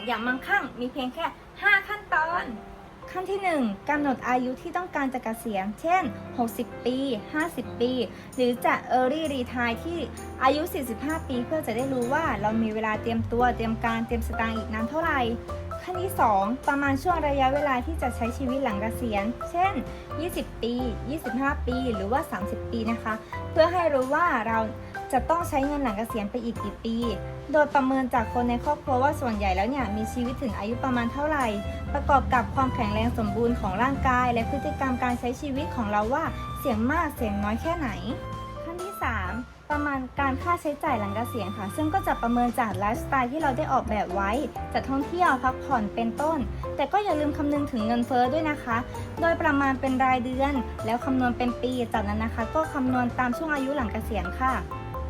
ียณอย่างมั่งคั่ง มีเพียงแค่ 5 ขั้นตอน ขั้นที่ 1กำหนดอายุที่ต้องการจะเกษียณ เช่น 60 ปี 50 ปี หรือจะ Early Retire ที่อายุ 45 ปี เพื่อจะได้รู้ว่าเรามีเวลาเตรียมตัวเตรียมการเตรียมสตางค์อีกนานเท่าไหร่ขั้นที่ 2 ประมาณช่วงระยะเวลาที่จะใช้ชีวิตหลังเกษียณ เช่น 20 ปี 25 ปี หรือว่า 30 ปีนะคะ เพื่อให้รู้ว่าเรา จะต้องใช้เงินหลังเกษียณไปอีกกี่ปี โดยประเมินจากคนในครอบครัวว่าส่วนใหญ่แล้วเนี่ยมีชีวิตถึงอายุประมาณเท่าไหร่ ประกอบกับความแข็งแรงสมบูรณ์ของร่างกาย และพฤติกรรมการใช้ชีวิตของเราว่าเสี่ยงมากเสี่ยงน้อยแค่ไหน ขั้นที่ 3ประมาณการค่าใช้จ่ายหลังเกษียณค่ะ ซึ่งก็จะประเมินจากไลฟ์สไตล์ที่เราได้ออกแบบไว้จะท่องเที่ยวพักผ่อนเป็นต้น แต่ก็อย่าลืมคำนึงถึงเงินเฟ้อด้วยนะคะ โดยประมาณเป็นรายเดือน แล้วคำนวณเป็นปี จากนั้นนะคะ ก็คำนวณตามช่วงอายุหลังเกษียณค่ะ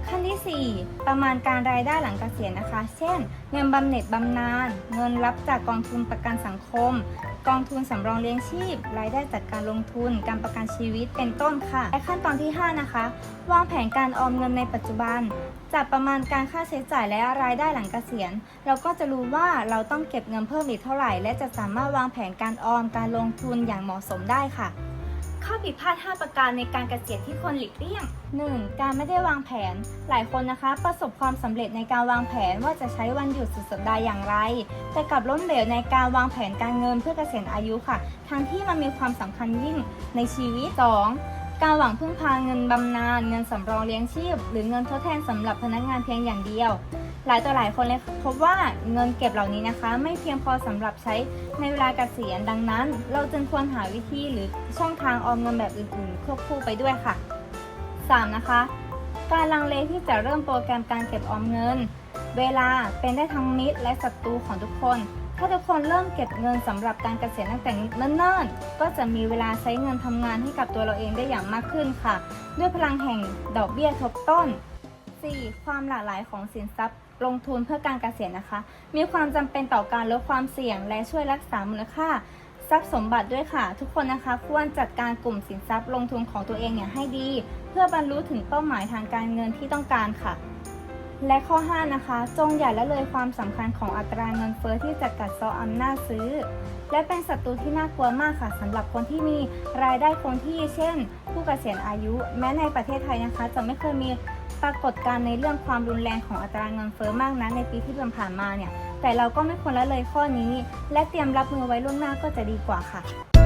ขั้นที่ 4 ประมาณการรายได้หลังเกษียณนะคะ เช่น เงินบำเหน็จบำนาญ เงินรับจากกองทุนประกันสังคม กองทุนสำรองเลี้ยงชีพ รายได้จากการลงทุน การประกันชีวิต เป็นต้นค่ะ และขั้นตอนที่ 5 นะคะ วางแผนการออมเงินในปัจจุบัน จากประมาณการค่าใช้จ่ายและรายได้หลังเกษียณ เราก็จะรู้ว่าเราต้องเก็บเงินเพิ่มอีกเท่าไหร่ และจะสามารถวางแผนการออม การลงทุนอย่างเหมาะสมได้ค่ะ ข้อผิดพลาด 5 ประการในการเกษียณที่ควรหลีกเลี่ยง 1. การไม่ได้วางแผน หลายคนนะคะ ประสบความสำเร็จในการวางแผนว่าจะใช้วันหยุดสุดสัปดาห์อย่างไร แต่กลับล้มเหลวในการวางแผนการเงินเพื่อเกษียณอายุค่ะ ทั้งที่มันมีความสำคัญยิ่งในชีวิต 2. การหวังพึ่งพาเงินบำนาญเงินสำรองเลี้ยงชีพ หรือเงินทดแทนสำหรับพนักงานเพียงอย่างเดียว หลายต่อหลายคนเลยพบว่าเงินเก็บเหล่านี้นะคะ ไม่เพียงพอสำหรับใช้ในเวลาเกษียณดังนั้น เราจึงควรหาวิธีหรือช่องทางออมเงินแบบอื่นๆควบคู่ไปด้วยค่ะ 3. นะคะ การลังเลที่จะเริ่มโปรแกรมการเก็บออมเงิน เวลาเป็นได้ทั้งมิตรและศัตรูของทุกคน ถ้าทุกคนเริ่มเก็บเงินสำหรับการเกษียณตั้งแต่เนิ่นๆก็จะมีเวลาใช้เงินทำงานให้กับตัวเราเองได้อย่างมากขึ้นค่ะ ด้วยพลังแห่งดอกเบี้ยทบต้น 4. ความหลากหลายของสินทรัพย์ ลงทุนเพื่อการเกษียณนะคะ มีความจำเป็นต่อการลดความเสี่ยง และช่วยรักษามูลค่าทรัพย์สมบัติด้วยค่ะ ทุกคนนะคะควรจัดการกลุ่มสินทรัพย์ลงทุนของตัวเองเนี่ยให้ดี เพื่อบรรลุถึงเป้าหมายทางการเงินที่ต้องการค่ะ และข้อ 5 นะคะ จงอย่าละเลยความสำคัญของอัตราเงินเฟ้อที่จะกัดเซาะอำนาจซื้อ และเป็นศัตรูที่น่ากลัวมากค่ะสำหรับคนที่มีรายได้คงที่ เช่น ผู้เกษียณอายุ แม้ในประเทศไทยนะคะ จะไม่เคยมี ปรากฏการในเรื่องความรุนแรงของอัตราเงินเฟ้อมากนะในปีที่ผ่านมาเนี่ย แต่เราก็ไม่ควรละเลยข้อนี้ และเตรียมรับมือไว้ล่วงหน้าก็จะดีกว่าค่ะ